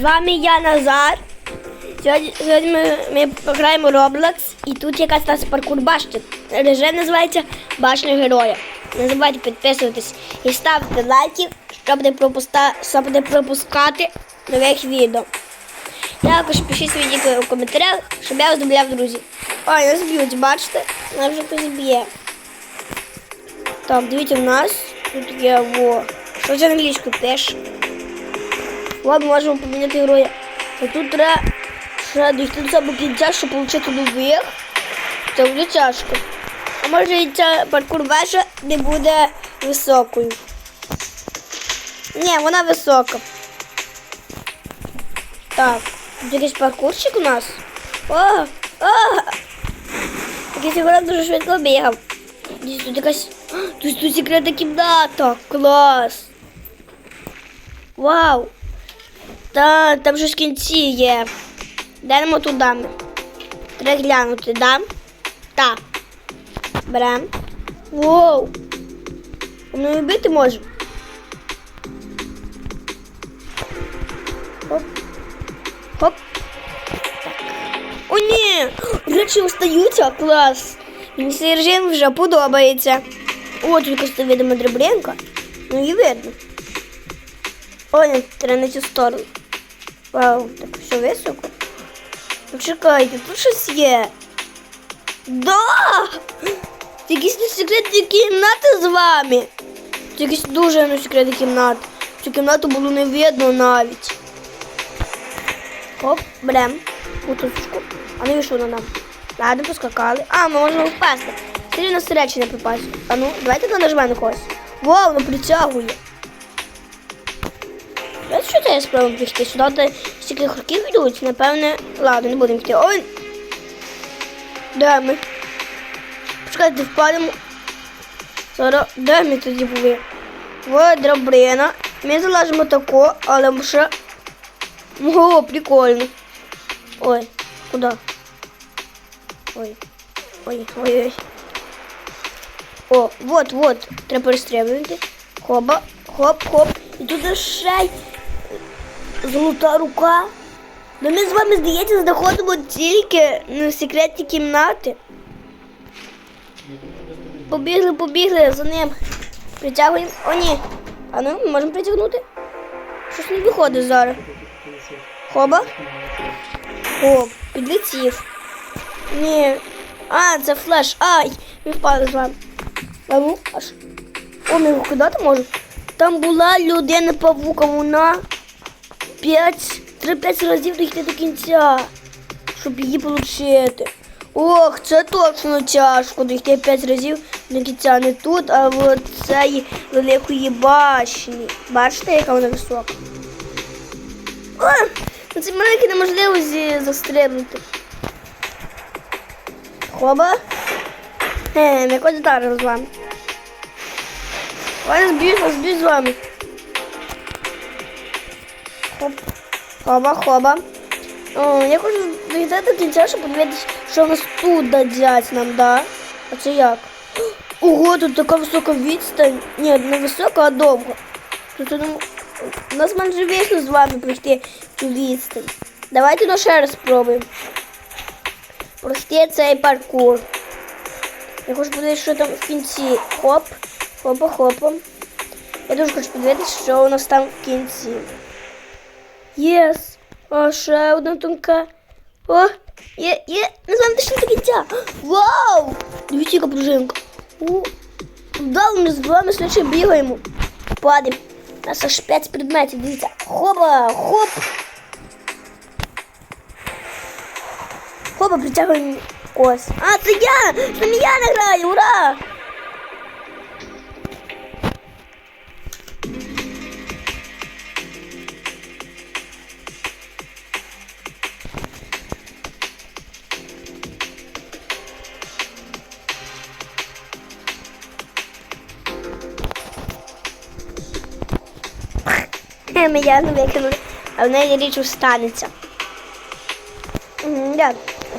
З вами я Назар. Сьогодні, сьогодні ми, ми пограємо Roblox і тут якась нас паркур башти. Режим називається Башня Героя. Не забувайте підписуватись і ставити лайки, щоб не, пропуста, щоб не пропускати нових відео. Також пишіть свої діки у коментарях, щоб я вас добавляв друзі. Ой, нас б'ють, бачите? Нас вже хтось б'є. Так, дивіться, в нас тут є во. Що це англійською пише? Ладно, можемо поміняти героя. А тут треба ще дійти до самого кінця, щоб отримати нових. Це буде тяжко. А може і ця паркур вежа не буде високою. Ні, вона висока. Так, тут якийсь паркурчик у нас. О, о! Якийсь ігрок дуже швидко бігав. Десь тут якась. Тут, тут секретна кімната. Клас. Вау! Та там щось в кінці є. Йдемо туди. Треба глянути, да? Так. Берем. Воу! Ми її бити можемо. Хоп. Хоп. О, ні! Речі остаються, клас. Мені цей вже подобається. О, тут якось видимо дрібленька. Ну і видно. Ой, треба на цю сторону. Вау, так все високо. Почекайте, тут щось є. Да! Якісь тут секретні кімнати з вами. Якісь дуже ну, секретні кімнати. Цю кімнату було не видно навіть. Оп, берем. Бутузочку. А ну і що на нам? Ладно, поскакали. А, ми можемо впасти. Сильно на речі не попасть. А ну, давайте нажмемо когось. Вау, воно притягує. Що це я спробую пішти? Сюди де стільки років йдуть, напевне. Ладно, не будемо йти. Ой! Де ми? Почекайте, впадемо. Зараз, де ми тоді були? О, драбина. Ми залазимо тако, але ще... Ого, прикольно. Ой, куди? Ой. Ой, ой, ой. О, вот, вот. Треба перестрибнути. Хоба, хоп, хоп. І тут ще золота рука. Ну ми з вами, здається, знаходимо тільки на секретні кімнати. Побігли, побігли за ним. Притягуємо. О, ні. А ну, ми можемо притягнути? Щось не виходить зараз. Хоба. О, підлетів. Ні. А, це флеш. Ай! Ми впали з вами. Лову аж. О, ми його кидати можемо. Там була людина павука, вона 5, 3-5 разів дійти до кінця, щоб її отримати. Ох, це точно тяжко дійти 5 разів до кінця. Не тут, а в цій великої башні. Бачите, яка вона висока? О, на цій маленькій неможливо застрибнути. Хоба. Е, не ходить зараз з вами. Ой, зб'ють, вас з вами. Хоба, хоба. О, я хочу дійти до кінця, щоб подивитися, що нас тут дадять нам, да? А це як? Ого, тут така висока відстань. Ні, не висока, а довга. Тут ну, у нас майже вийшло з вами пройти цю відстань. Давайте ну ще раз спробуємо. Пройти цей паркур. Я хочу подивитися, що там в кінці. Хоп, хопа, хопа. Я дуже хочу подивитися, що у нас там в кінці. Єс! А ще одна тонка. О, є, є, ми з вами кінця. Вау! Дивіться, яка пружинка. О, да, ми з вами слідче бігаємо. Падаємо. У нас аж 5 предметів, дивіться. Хоба, хоп. Хопа, притягуємо ось. А, це я! Це я не ура! Ми ясно викинули, а в неї річ останеться. Я,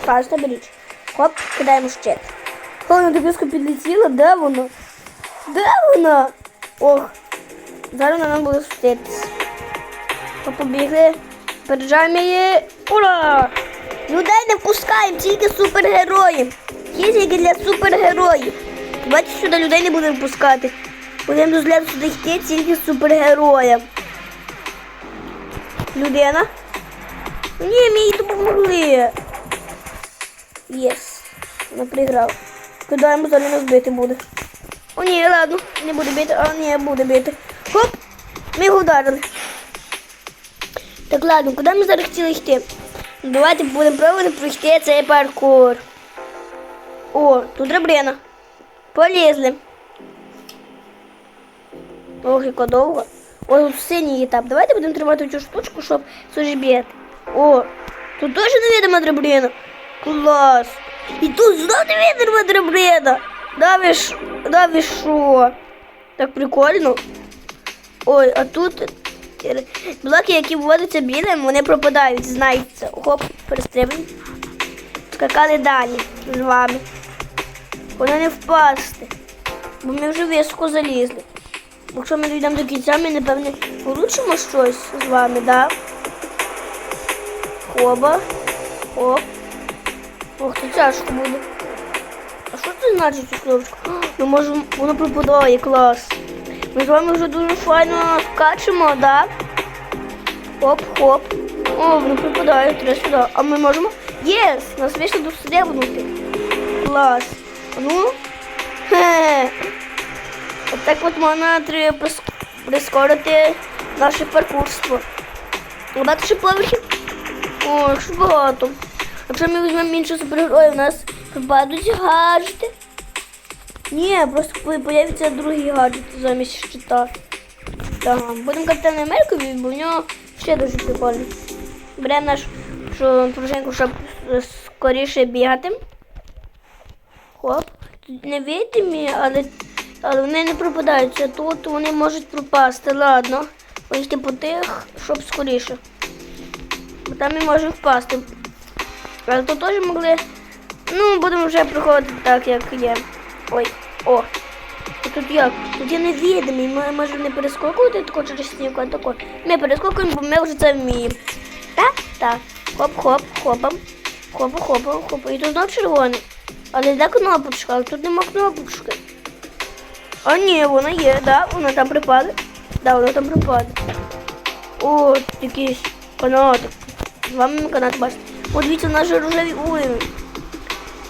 фазна беріть. Хоп, кидаємо щит. О, вона так близько підлетіла, де воно? Де воно? Ох, зараз вона нам буде вститись. Побігли. Попереджаємо її. Ура! Людей не впускаємо, тільки супергероїв. Є тільки для супергероїв. Давайте сюди людей не будемо впускати. Будемо дозволяти сюди йти тільки супергероям. Людина. Ні, мені допомогли. Єс. Вона приграв. Кидаємо далі нас бити буде. О, ні, ладно, не буде бити, а ні, буде бити. Хоп! Ми його вдарили. Так, ладно, куди ми зараз хотіли йти? Ну, Давайте будемо пробувати пройти цей паркур. О, тут драбина. Полізли. Ох, яка довго. О, тут синій етап. Давайте будемо тримати цю штучку, щоб сужбіти. О, тут теж невидима драбина. Клас. І тут знов невидима драбина. Да ви ж, да що? Так прикольно. Ой, а тут блоки, які вводяться білим, вони пропадають, знаєте. Хоп, перестрибуємо. Скакали далі з вами. Вони не впасти. Бо ми вже високо залізли. Якщо ми дійдемо до кінця, ми, напевне, получимо щось з вами, да? Хоба. Хоп. Ох, це тяжко буде. А що це значить цю кнопочку? Ми можемо, воно пропадає, клас. Ми з вами вже дуже файно скачемо, да? Хоп-хоп. О, воно припадає, треба сюди. А ми можемо? Єс! Нас вийшло дострибнути. Клас. А ну. Хе. От так от можна прис- прискорити наше паркурство. Багато ще поверхів? О, якщо багато. Якщо ми візьмемо іншу супергерою, у нас пропадуть гаджети. Ні, просто появиться другий гаджет замість щита. Так, будемо Капітан Америкові, бо в нього ще дуже прикольно. Беремо нашу що, пружинку, щоб скоріше бігати. Хоп. Тут невидимі, але, але вони не пропадаються. Тут вони можуть пропасти. Ладно. Поїхати по тих, щоб скоріше. Бо там і може впасти. Але тут теж могли. Ну, будемо вже проходити так, як є. Ой, о. Тут як? Тут є невідомий, ми можемо не перескокувати тако через стінку, а тако. Ми перескокуємо, бо ми вже це вміємо. Так? Так. Хоп-хоп, хопам. Хопа-хопа, хопа. І тут знов червоний. Але де кнопочка? Тут нема кнопочки. А ні, вона є, да? Вона там припаде. Да, вона там припаде. О, якийсь канатик. З вами канат бачите. О, дивіться, у нас же рожеві уровень.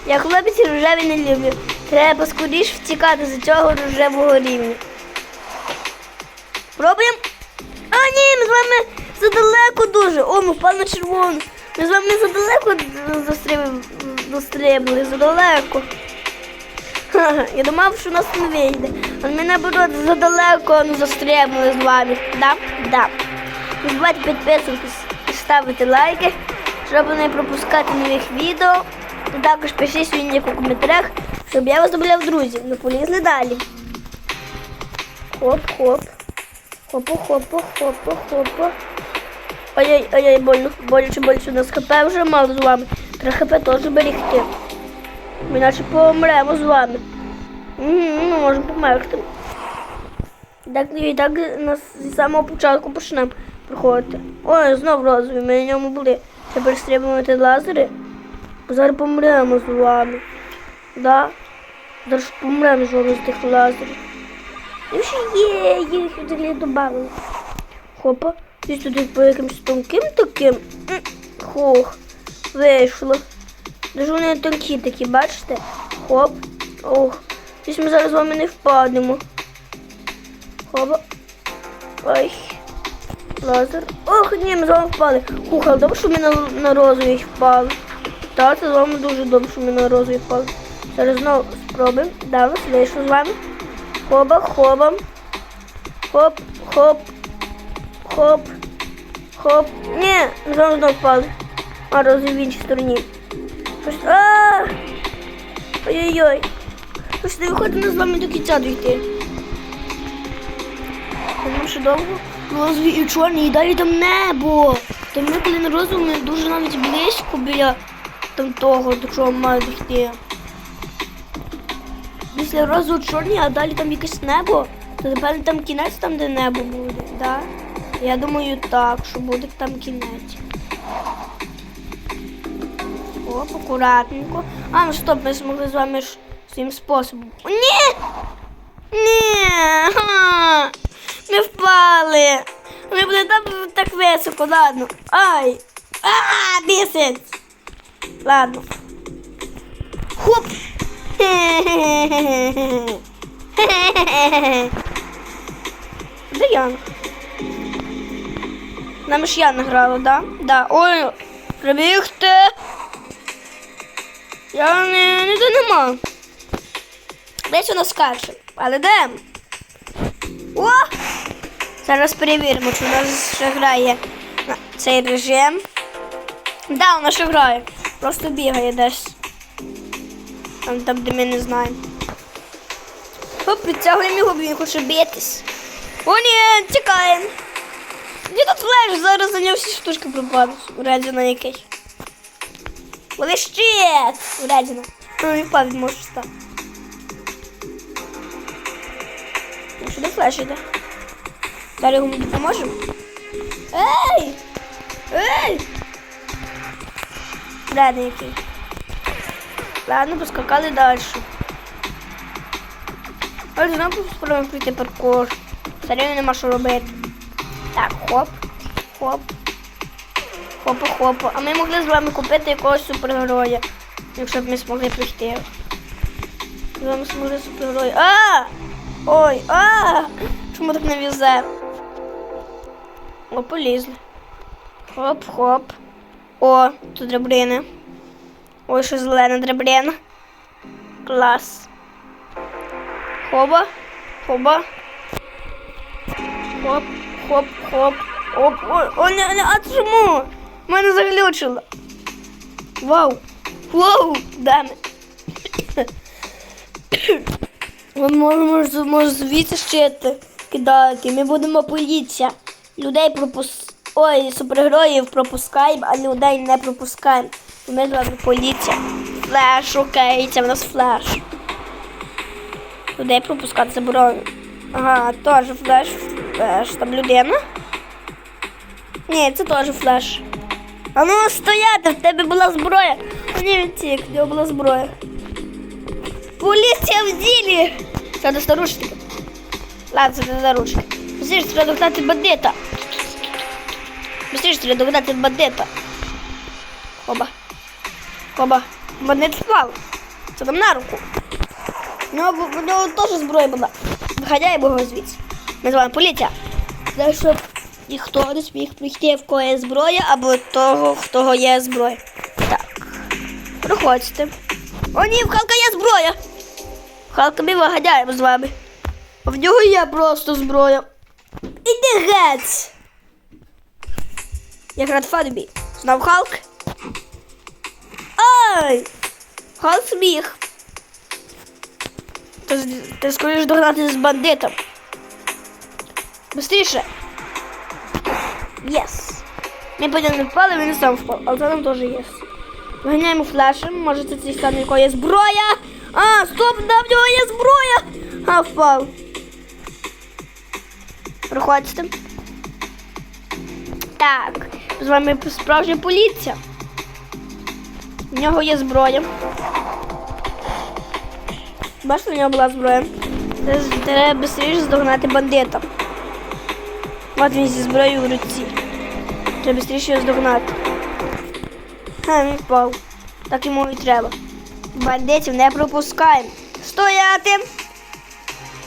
Я хлопець рожеві не люблю. Треба скоріш втікати з цього рожевого рівня. Пробуємо. А, ні, ми з вами задалеко дуже. О, ми впали на червону. Ми з вами задалеко застриб- застрибнули, задалеко. Я думав, що нас не вийде. Але ми наоборот задалеко ну, застрибнули з вами. Да? Да. Не забувайте підписуватись і ставити лайки, щоб не пропускати нових відео. І також пишіть свій у коментарях, щоб я вас добавляв друзів. Ну полізли далі. Хоп-хоп. Хопа-хопа, хопа-хопа. Ой-ой-ой, больно, боляче, боляче. У нас хп вже мало з вами. Треба хп теж берегти. Ми наче помремо з вами. Ми можемо померти. Так, і так нас з самого початку почнемо проходити. Ой, знов розові, ми на ньому були. Треба перестрибувати лазери. Зараз помремо з вами. Да? Зараз помремо з вами з тих лазерів. І ще є, їх туди додали. Хопа, десь туди по якимось тонким таким. М, Хух, вийшло. Дуже вони тонкі такі, бачите? Хоп. Ох. Десь ми зараз з вами не впадемо. Хопа. Ой. Лазер. Ох, ні, ми з вами впали. Хух, але добре, що ми на, на розові впали. Так, це з вами дуже добре, що ми на розові впали. Зараз знову спробуємо. Да, у вийшло з вами. Хоба, хоба. Хоп, хоп. Хоп. Хоп. Ні, з вами знову впали. А, розові в іншій стороні. Ой-ой-ой. Пошли, виходимо з вами до кінця дійти. Там ще довго. Розові і чорні, і далі там небо. Там ми коли розовому ми дуже навіть близько біля там того, до чого маю дійти. Після розового чорні, а далі там якесь небо. То напевно там кінець там, де небо буде, да? Я думаю, так, що буде там кінець. Оп, акуратненько. А, ну стоп, ми змогли з вами ж своїм способом. Ні! Ні! Ха! Ми впали! Ми були там так високо, ладно. Ай! А, бісить! Ладно. Хоп! Де Яна? Нам ж Яна грала, да? Да. Ой, пробігти. Я не, не де нема. Десь вона скаче. Але де? О! Зараз перевіримо, чи вона ще грає цей режим. Да, вона ще грає. Просто бігає десь. Там, там де ми не знаємо. Хоп, підтягуємо його, він хоче битись. О, ні, тікаємо. Де тут флеш? Зараз за нього всі штучки пропадуть. Урядина якийсь. Блищить! Урядина. Ну, і пам'ять може стати. Сюди флеш іде. Далі йому допоможемо. Ей! Ей! Урядний який. Ладно, поскакали далі. Але знову спробуємо пройти паркур. Все рівно нема що робити. Так, хоп, хоп. Хопа, хопа. А ми могли з вами купити якогось супергероя, якщо б ми змогли прийти. З вами змогли супергероя. А! Ой, а! Чому так не візе? О, полізли. Хоп, хоп. О, тут драбрини. Ой, що зелена драбрина. Клас. Хоба, хоба. Хоп, хоп, хоп. Оп, ой, о, не, не, а чому? Мене заглючило. Вау. Вау, даме. Ми можемо ж- може звідси щити кидати. Ми будемо поліція. Людей пропус... Ой, супергероїв пропускаємо, а людей не пропускаємо. Ми з вами поліція. Флеш, окей, це в нас флеш. Людей пропускати заборонено. Ага, теж флеш. Флеш. Там людина. Ні, це теж флеш. А ну стояти, в тебе була зброя. О, ні, він тік, в нього була зброя. Поліція в ділі. Треба заручники. Ладно, це не заручники. Быстріше треба догнати бандита. Быстріше треба догнати бандита. Оба. Оба. Бандит впав. Це нам на руку. У нього, бу- у нього теж зброя була. Виганяємо його звідси. Ми з вами поліція. Для щоб ніхто не зміг прийти, в кого є зброя, або того, в того є зброя. Так. Проходьте. О, ні, в Халка є зброя. Халка ми виганяємо з вами. В нього є просто зброя. Іди геть. Як Радфадбі. Знав Халк? Ай! Халк зміг. Ти, ти скоріш догнати з бандитом. Быстріше. Єс. Ми по не впали, він сам впав, але це нам теж є. Виганяємо флешем, може це цей у якого є зброя. А, стоп, да, в нього є зброя. А, впав. Проходьте. Так, з вами справжня поліція. В нього є зброя. Бачите, в нього була зброя. Треба швидше здогнати бандита. От він зі зброєю в руці. Треба швидше його здогнати. Ха, він впав. Так йому і треба. Бандитів не пропускаємо. Стояти!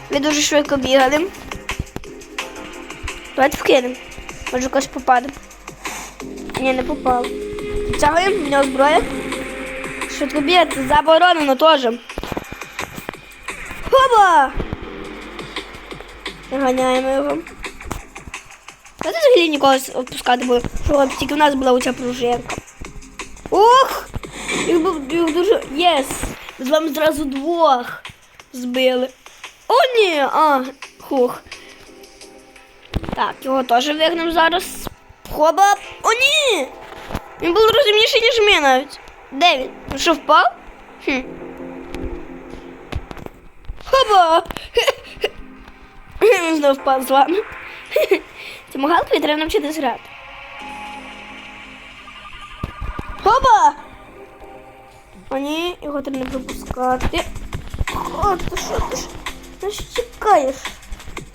Ви дуже швидко бігали. Давайте вкинемо. Може когось попаде. Ні, не попав. Тягуємо, в нього зброя. Швидко бігати заборонено теж. Хоба! Ганяємо його. Та ти взагалі нікого опускати було, щоб тільки в нас була оця пружинка. Ох! Їх був дуже. Єс! З вами зразу двох збили. О, ні! А, хух. Так, його теж вигнемо зараз. Хоба! О, ні! Він був розумніший, ніж ми навіть. Де він? Він що впав? Хм. Хоба! Знов впав з вами. Цьому галкові треба навчитись грати. Хоба! О, ні, його треба не пропускати. О, ти що ти ж? Ти ж чекаєш?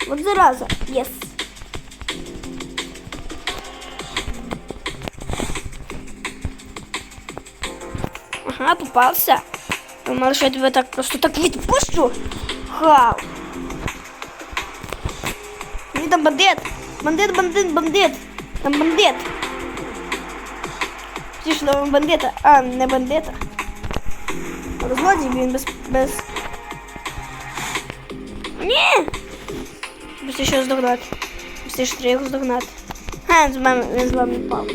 От зараза. Єс. Ага, попався. Думала, що я тебе так просто так відпущу. Хау. Ні, там бандит. Бандит, бандит, бандит. Там бандит. Ті, що там бандита. А, не бандита. Але злодій він без... без... Ні! Быстріше що здогнати. Быстріше треба його здогнати. Ха, він з мене, він з вами впав.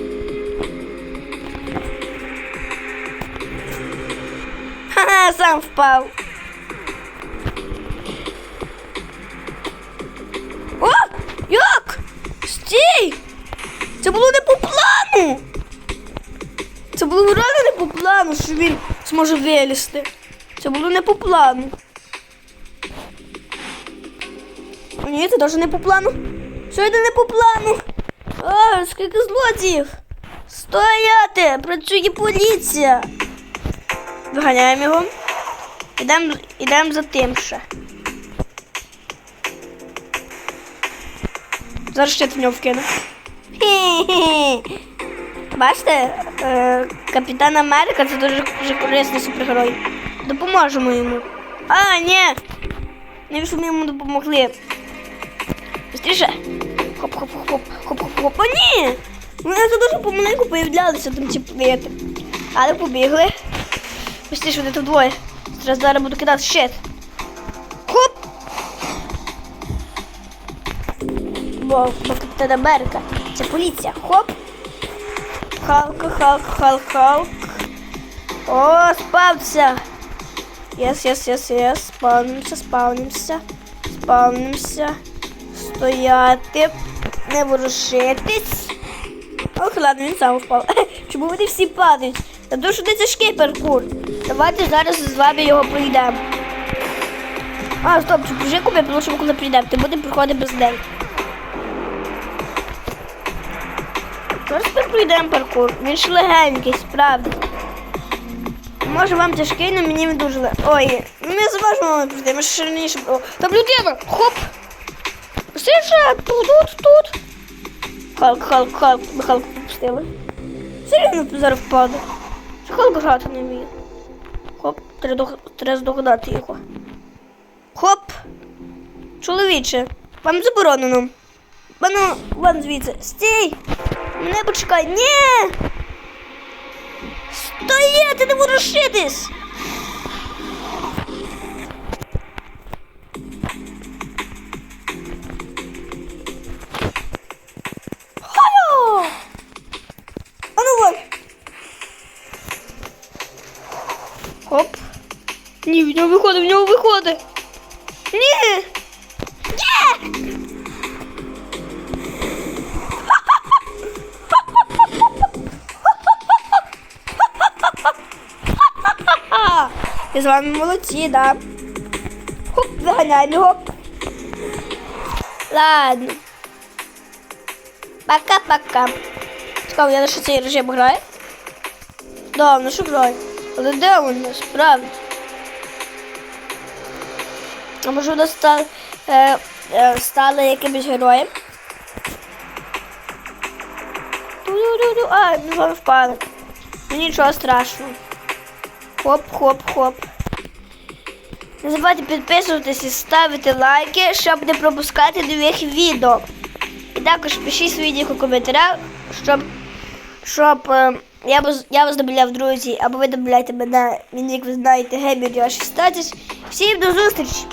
Ха-ха, сам впав. Було не по плану! Це було реально не по плану, що він зможе вилізти. Це було не по плану. Ні, це теж не по плану. Йде не по плану? А, скільки злодіїв! Стояти! Працює поліція! Виганяємо його. Ідемо ідем за тим ще. Зараз ще в нього вкину. Бачите, е, Капітан Америка це дуже, корисний супергерой. Допоможемо йому. А, ні! Не що ми йому допомогли. Быстріше. Хоп-хоп-хоп-хоп, хоп-хоп-хоп. О, ні! Вони тут дуже помаленьку появлялися там ці плити. Але побігли. Быстріше, вони тут двоє. Зараз зараз буду кидати щит. Хоп! Бо, бо Капітан Америка. Це поліція. Хоп! Халк, Халк, Халк, Халк. О, спався. Єс, єс, єс, єс. Спавнимося, спавнимося. Спавнимося. Стояти. Не ворушитись. Ох, ладно, він сам впав. Чому вони всі падають? Та дуже не тяжкий паркур. Давайте зараз з вами його пройдемо. А, стоп, чужи купи, тому що ми коли прийдемо, ти будемо проходити без неї. Зараз пройдемо паркур. Він ж легенький, справді. Може вам тяжкий, але мені він дуже легкий. Ой, ми зможемо пройти, ми ще раніше. О, там людина! Хоп! Сиша, тут, тут, тут. Халк, Халк, Халк, ми Халк попустили. Сильно зараз впаде. Халк грати не вміє? Хоп, треба здогадати його. Хоп! Чоловіче, вам заборонено. Воно, вон звідси. Стій! Мене почекай. Ні! Стояти, не ворушитись! Ні, в нього виходить, в нього виходить. І з вами молодці, да? Хоп, виганяємо його. Ладно. Пока-пока. Цікаво, я на що цей режим грає? Да, на що грає? Але де він насправді? А може вона стала, е, е, стала якимось героєм? А, ми з вами впали. Ну нічого страшного. Хоп-хоп-хоп. Не забувайте підписуватись і ставити лайки, щоб не пропускати нових відео. І також пишіть свої дії у коментарях, щоб, щоб е, я, вас, я вас добавляв друзі, або ви добавляєте мене, мені, як ви знаєте, геймер 16. Всім до зустрічі!